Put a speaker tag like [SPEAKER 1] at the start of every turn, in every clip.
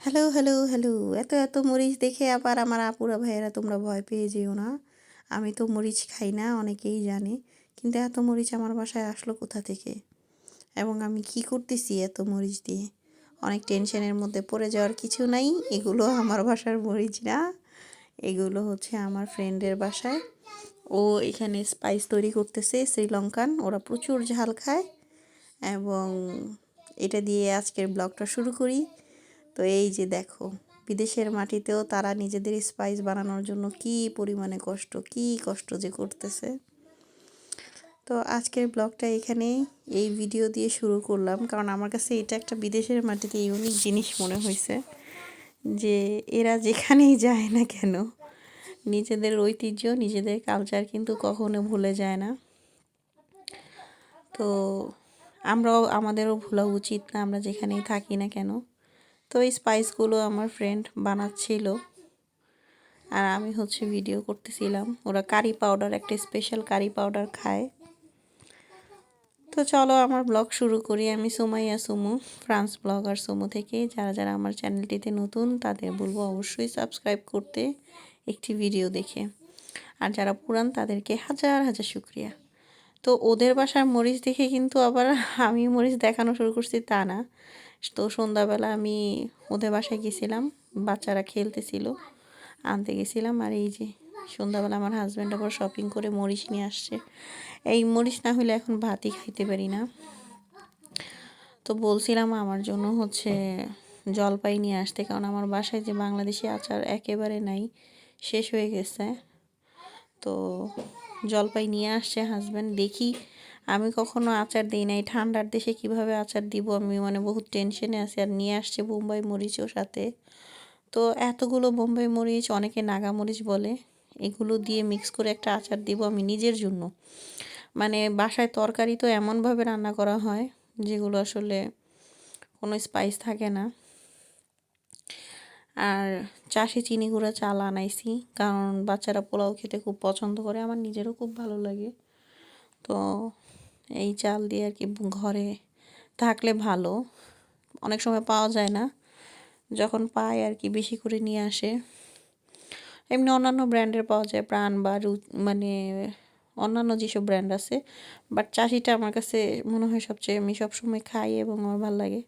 [SPEAKER 1] Hello hello hello. এত এত মরিচ দেখে আবার আমার আপুরা ভাইয়েরা তোমরা ভয় পেয়ে যেও না। আমি তো মরিচ খাই না, অনেকেই জানে। কিন্তু এত মরিচ আমার বাসায় আসলো কোথা থেকে? এবং আমি কি করতেছি এত মরিচ দিয়ে? অনেক টেনশনের মধ্যে পড়ে যাওয়ার কিছু নাই। এগুলো আমার বাসার মরিচ না। এগুলো হচ্ছে আমার ফ্রেন্ডের বাসায়। ও এখানে স্পাইস তৈরি করতেছে শ্রীলঙ্কান। ওরা প্রচুর ঝাল খায়। এবং এটা দিয়ে আজকের ব্লগটা শুরু করি। তো এই যে দেখো, বিদেশের মাটিতেও তারা নিজেদের স্পাইস বানানোর জন্য কি পরিমাণে কষ্ট, কি কষ্ট যে করতেছে। তো আজকের ব্লগটা এখানে এই ভিডিও দিয়ে শুরু করলাম, কারণ আমার কাছে এটা একটা বিদেশের মাটিতে ইউনিক জিনিস মনে হয়েছে যে এরা যেখানেই যায় না কেন, নিজেদের ঐতিহ্য, নিজেদের কালচার কিন্তু কখনো ভুলে যায় না। তো আমরাও, আমাদেরও ভোলা উচিত না আমরা যেখানেই থাকি না কেন। তো এই স্পাইসগুলো আমার ফ্রেন্ড বানাচ্ছিল। আর আমি হচ্ছে ভিডিও করতেছিলাম। ওরা কারি পাউডার একটা স্পেশাল কারি পাউডার খায়। তো চলো আমার ব্লগ শুরু করি। আমি সুমাইয়া সুমু ফ্রান্স ব্লগার সুমু থেকে। যারা যারা আমার চ্যানেলটিতে নতুন, তাদের বলব অবশ্যই সাবস্ক্রাইব করতে একটি ভিডিও দেখে। আর যারা পুরান, তাদেরকে হাজার হাজার শুক্রিয়া। তো ওদের বাসার মরিচ দেখে কিন্তু আবার আমি মরিচ দেখানো শুরু করছি তা না। তো সন্ধ্যাবেলা আমি ওদের বাসায় গেছিলাম, বাচ্চারা খেলতেছিল, আনতে গেছিলাম আর এই যে সন্ধ্যাবেলা আমার হাজব্যান্ড আবার শপিং করে মরিচ নিয়ে আসছে। এই মরিচ না হলে এখন ভাতই খাইতে পারি না। তো বলছিলাম আমার জন্য হচ্ছে জলপাই নিয়ে আসতে, কারণ আমার বাসায় যে বাংলাদেশি আচার একেবারে নাই, শেষ হয়ে গেছে। তো জলপাই নিয়ে আসছে হাজব্যান্ড দেখি আমি কখনো আচার দিই নাই। ঠান্ডার দেশে কীভাবে আচার দিব আমি? মানে বহুত টেনশনে আছি। আর নিয়ে আসছে বোম্বাই মরিচও সাথে। তো এতগুলো বোম্বাই মরিচ, অনেকে নাগা মরিচ বলে, এগুলো দিয়ে মিক্স করে একটা আচার দিব আমি নিজের জন্য। মানে বাসায় তরকারি তো এমনভাবে রান্না করা হয়, যেগুলো আসলে কোনো স্পাইস থাকে না। আর চাষি চিনি গুঁড়া চাল আনাইছি, কারণ বাচ্চারা পোলাও খেতে খুব পছন্দ করে। আমার নিজেরও খুব ভালো লাগে। তো এই চাল দিয়ে আর কি ঘরে থাকলে ভালো। অনেক সময় পাওয়া যায় না। যখন পায় আর কি বেশি করে নিয়ে আসে। এমনি অন্যান্য ব্র্যান্ডের পাওয়া যায়, প্রাণ বা মানে অন্যান্য যেসব ব্র্যান্ড আছে। বাট চাষিটা আমার কাছে মনে হয় সবচেয়ে আমি সবসময় খাই এবং আমার ভালো লাগে।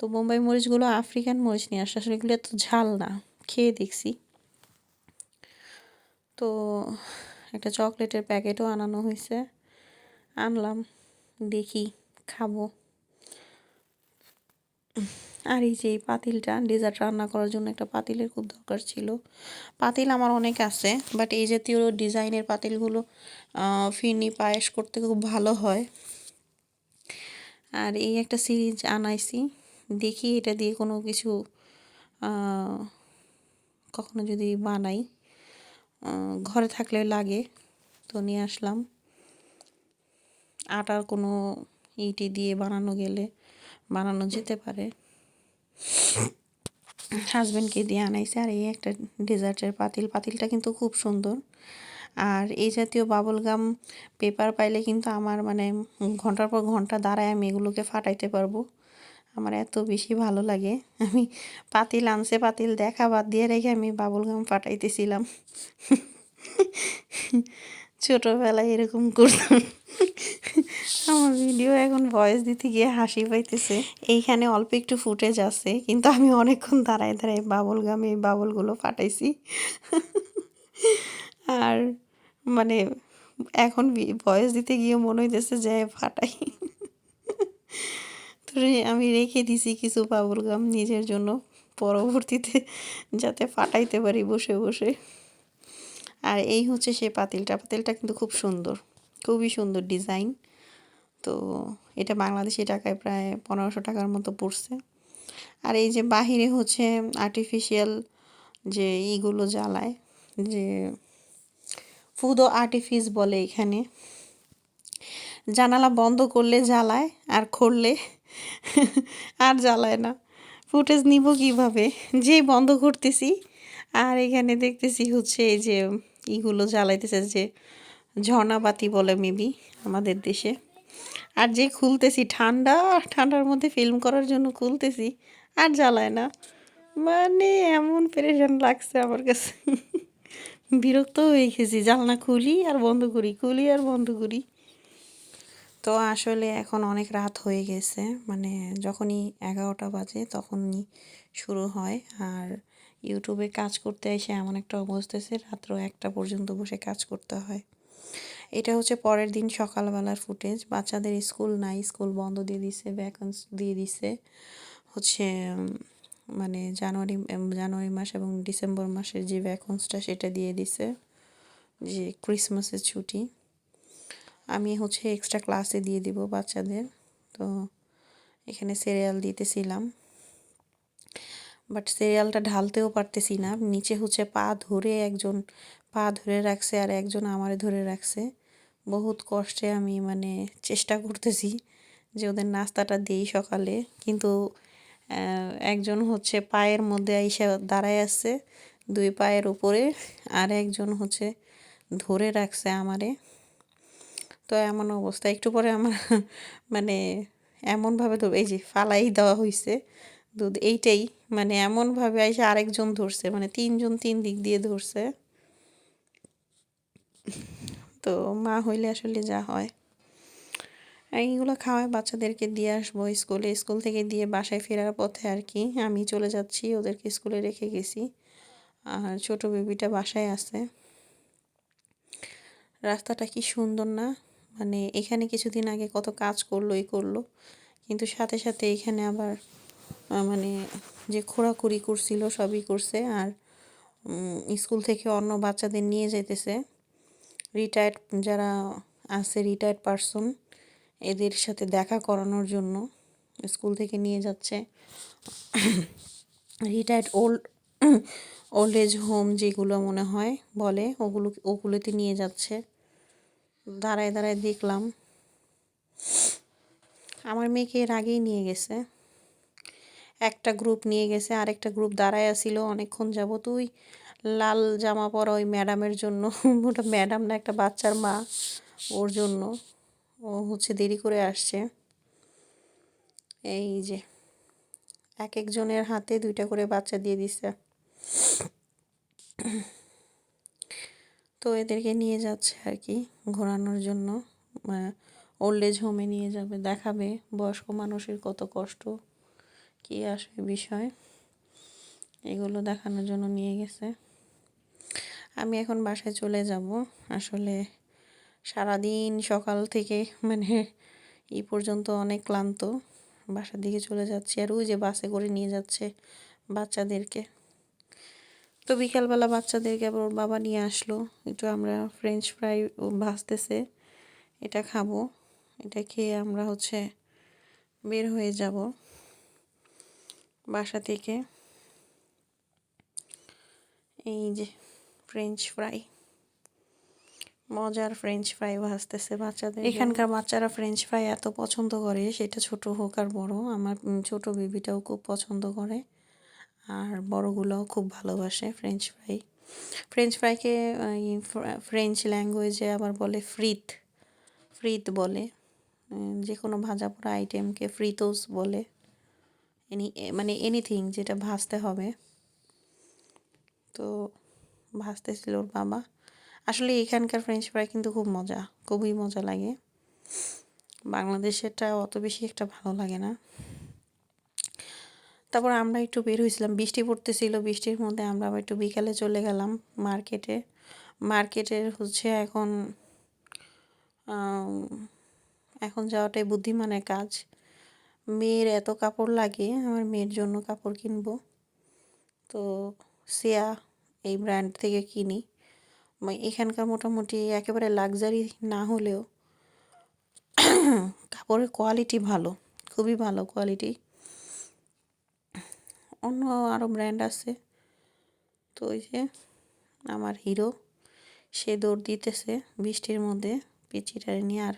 [SPEAKER 1] তো বোম্বাই মরিচগুলো আফ্রিকান মরিচ নিয়ে আসে। আসলে এগুলো এত ঝাল না, খেয়ে দেখছি। তো একটা চকলেটের প্যাকেটও আনানো হয়েছে। আনলাম, দেখি, খাব। আর এই যে এই পাতিলটা ডেজার্ট রান্না করার জন্য একটা পাতিলের খুব দরকার ছিল। পাতিল আমার অনেক আছে বাট এই জাতীয় ডিজাইনের পাতিলগুলো ফিরনি পায়েস করতে খুব ভালো হয়। আর এই একটা সিরিজ আনাইছি, দেখি এটা দিয়ে কোনো কিছু কখনো যদি বানাই ঘরে থাকলে লাগে, তো নিয়ে আসলাম। আটার কোনো ইটি দিয়ে বানানো গেলে বানানো যেতে পারে। হাজব্যান্ডকে দিয়ে আনাইছে আর এই একটা ডেজার্টের পাতিল। পাতিলটা কিন্তু খুব সুন্দর। আর এই জাতীয় বাবল গাম পেপার পাইলে কিন্তু আমার মানে ঘণ্টার পর ঘণ্টা দাঁড়ায় আমি এগুলোকে ফাটাইতে পারব। আমার এত বেশি ভালো লাগে। আমি পাতিল আনছে, পাতিল দেখা বাদ দিয়ে রেখে আমি বাবুল গাম ফাটাইতেছিলাম। ছোটোবেলায় এরকম করতাম। আমার ভিডিও এখন ভয়েস দিতে গিয়ে হাসি পাইতেছে। এইখানে অল্প একটু ফুটেজ আছে, কিন্তু আমি অনেকক্ষণ দাঁড়ায় দাঁড়ায় বাবুল গামে এই বাবলগুলো ফাটাইছি আর মানে এখন ভয়েস দিতে গিয়ে মনে হইতেছে যে ফাটাই। আমি রেখে দিছি কিছু বাবুল গাম নিজের জন্য। পরবর্তীতে যাতে ফাটাইতে পারি বসে বসে। আর এই হচ্ছে সে পাতিলটা। পাতিলটা কিন্তু খুব সুন্দর, খুবই সুন্দর ডিজাইন। তো এটা বাংলাদেশি টাকায় প্রায় পনেরোশো টাকার মতো পড়ছে। আর এই যে বাহিরে হচ্ছে আর্টিফিশিয়াল যে ইগুলো জ্বালায়, যে ফুদো আর্টিফিস বলে এখানে। জানালা বন্ধ করলে জ্বালায়, আর খুললে আর জ্বালায় না। ফুটেজ নিব কীভাবে? যেই বন্ধ করতেছি, আর এখানে দেখতেছি হচ্ছে এই যে ইগুলো জ্বালাইতেছে যে ঝর্ণাবাতি বলে মেবি আমাদের দেশে। আর যে খুলতেছি, ঠান্ডা, ঠান্ডার মধ্যে ফিল্ম করার জন্য খুলতেছি, আর জ্বালায় না। মানে এমন পেরেশান লাগছে আমার কাছে। বিরক্ত হয়ে গেছি জানলা খুলি আর বন্ধ করি, খুলি আর বন্ধ করি। তো আসলে এখন অনেক রাত হয়ে গেছে মানে যখনই এগারোটা বাজে তখনই শুরু হয়। আর ইউটিউবে কাজ করতে এসে এমন একটা অবস্থা আছে রাত্র একটা পর্যন্ত বসে কাজ করতে হয়। এটা হচ্ছে পরের দিন সকালবেলার ফুটেজ বাচ্চাদের স্কুল নাই স্কুল বন্ধ দিয়ে দিছে ভ্যাকেন্স দিয়ে দিছে। হচ্ছে মানে জানুয়ারি জানুয়ারি মাস এবং ডিসেম্বর মাসের যে ভ্যাকেন্সটা সেটা দিয়ে দিছে, যে ক্রিসমাসের ছুটি। আমি হচ্ছে এক্সট্রা ক্লাসে দিয়ে দিব বাচ্চাদের। তো এখানে সিরিয়াল দিতেছিলাম। বাট সিরিয়ালটা ঢালতেও পারতেছি না। নিচে হচ্ছে পা ধরে একজন, পা ধরে রাখছে আর একজন আমারে ধরে রাখছে। বহুত কষ্টে আমি মানে চেষ্টা করতেছি যে ওদের নাস্তাটা দিই সকালে। কিন্তু একজন হচ্ছে পায়ের মধ্যে এসে দাঁড়ায় আছে, দুই পায়ের উপরে, আর একজন হচ্ছে ধরে রাখছে আমারে। তো এমন অবস্থা। একটু পরে আমার মানে এমনভাবে এই যে ফালাই দেওয়া হয়েছে দুধ এইটাই মানে এমনভাবে এসে আরেকজন ধরছে মানে তিনজন তিন দিক দিয়ে ধরছে। তো মা হইলে আসলে যা হয়। এইগুলো খাওয়ায় বাচ্চাদেরকে দিয়ে আসব স্কুলে। স্কুল থেকে দিয়ে বাসায় ফেরার পথে আর কি, আমি চলে যাচ্ছি, ওদেরকে স্কুলে রেখে গেছি। আর ছোট বেবিটা বাসায় আছে। রাস্তাটা কি সুন্দর না মানে এখানে কিছুদিন আগে কত কাজ করল এই করল। কিন্তু সাথে সাথে এখানে আবার মানে যে খোরাখুরি করছিল, সবই করছে। আর স্কুল থেকে অন্য বাচ্চাদের নিয়ে যেতেছে রিটায়ার্ড যারা আছে রিটায়ার্ড পারসন এদের সাথে দেখা করানোর জন্য স্কুল থেকে নিয়ে যাচ্ছে। Retired old old age home যেগুলো মনে হয়, বলে, ওগুলো, ওগুলোতে নিয়ে যাচ্ছে। দাঁড়ায় দাঁড়ায় দেখলাম। আমার মেয়েকে এর আগেই নিয়ে গেছে। একটা গ্রুপ নিয়ে গেছে, আরেকটা গ্রুপ দাঁড়ায় আসিল অনেকক্ষণ যাব তুই লাল জামা পরা ওই ম্যাডামের জন্য। ওটা ম্যাডাম না, একটা বাচ্চার মা ওর জন্য। ও হচ্ছে দেরি করে আসছে। এই যে, এক একজনের হাতে দুইটা করে বাচ্চা দিয়ে দিছে। তো এদেরকে নিয়ে যাচ্ছে আর কি ঘোরানোর জন্য। ওল্ড এজ হোমে নিয়ে যাবে, দেখাবে বয়স্ক মানুষের কত কষ্ট। কী আসে বিষয়? এগুলো দেখানোর জন্য নিয়ে গেছে। আমি এখন বাসায় চলে যাব। আসলে সারাদিন সকাল থেকে মানে এই পর্যন্ত অনেক ক্লান্ত। বাসার দিকে চলে যাচ্ছি আর ওই যে বাসে করে নিয়ে যাচ্ছে বাচ্চাদেরকে। তো বিকালবেলা বাচ্চাদেরকে আবার ওর বাবা নিয়ে আসলো। একটু আমরা ফ্রেঞ্চ ফ্রাই ভাজতেছে। এটা খাব। এটা খেয়ে আমরা হচ্ছে বের হয়ে যাব। বাসা থেকে। এই যে ফ্রেঞ্চ ফ্রাই মজার ফ্রেঞ্চ ফ্রাই ভাজতেছে বাচ্চাদের এখানকার বাচ্চারা ফ্রেঞ্চ ফ্রাই এত পছন্দ করে, সেটা ছোট হোক আর বড়। আমার ছোট বেবিটাও খুব পছন্দ করে, আর বড়গুলোও খুব ভালোবাসে ফ্রেঞ্চ ফ্রাই ফ্রেঞ্চ ফ্রাইকে ফ্রেঞ্চ ল্যাঙ্গুয়েজে আবার বলে ফ্রিত ফ্রিত বলে। যে কোনো ভাজা পোড়া আইটেমকে ফ্রিতোস বলে। এনি মানে এনিথিং যেটা ভাজতে হবে। তো ভাজতেছিল ওর বাবা। আসলে এখানকার ফ্রেঞ্চ ফ্রাই কিন্তু খুব মজা, খুবই মজা লাগে। বাংলাদেশেরটা অত বেশি একটা ভালো লাগে না। তারপর আমরা একটু বের হয়েছিলাম, বৃষ্টি পড়তেছিল, বৃষ্টির মধ্যে আমরা আবার একটু বিকালে চলে গেলাম মার্কেটে। মার্কেটের হচ্ছে এখন এখন যাওয়াটাই বুদ্ধিমানের কাজ। মেয়ের এত কাপড় লাগে, আমার মেয়ের জন্য কাপড় কিনবো। তো সেয়া এই ব্র্যান্ড থেকে কিনি। এখানকার মোটামুটি একেবারে লাক্সারি না হলেও কাপড়ের কোয়ালিটি ভালো, খুবই ভালো কোয়ালিটি অন্য আরও ব্র্যান্ড আছে। তো ওই যে আমার হিরো সে দৌড় দিতেছে বৃষ্টির মধ্যে, পিচিটারে নিয়ে, আর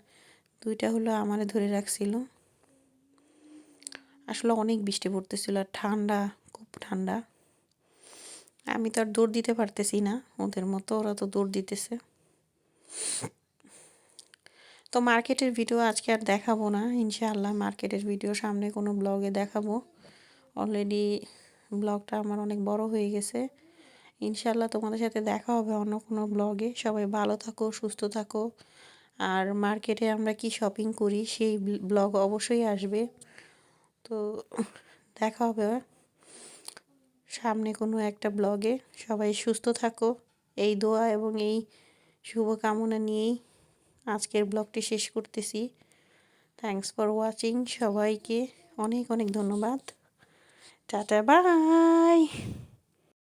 [SPEAKER 1] দুইটা হলো আমারে ধরে রাখছিল। আসলে অনেক বৃষ্টি পড়তেছিল আর ঠান্ডা, খুব ঠান্ডা। আমি তো আর দৌড় দিতে পারতেছি না, ওদের মতো, ওরা তো দৌড় দিতেছে। তো মার্কেটের ভিডিও আজকে আর দেখাবো না, ইনশাআল্লাহ মার্কেটের ভিডিও সামনে কোনো ব্লগে দেখাবো। অলরেডি ব্লগটা আমার অনেক বড় হয়ে গেছে। ইনশাল্লাহ তোমাদের সাথে দেখা হবে অন্য কোনো ব্লগে সবাই ভালো থাকো, সুস্থ থাকো। আর মার্কেটে আমরা কি শপিং করি, সেই ব্লগ অবশ্যই আসবে। তো দেখা হবে সামনে কোনো একটা ব্লগে সবাই সুস্থ থাকো। এই দোয়া এবং এই শুভকামনা নিয়েই আজকের ব্লগটি শেষ করতেছি। থ্যাংকস ফর ওয়াচিং সবাইকে অনেক অনেক ধন্যবাদ। Tata bye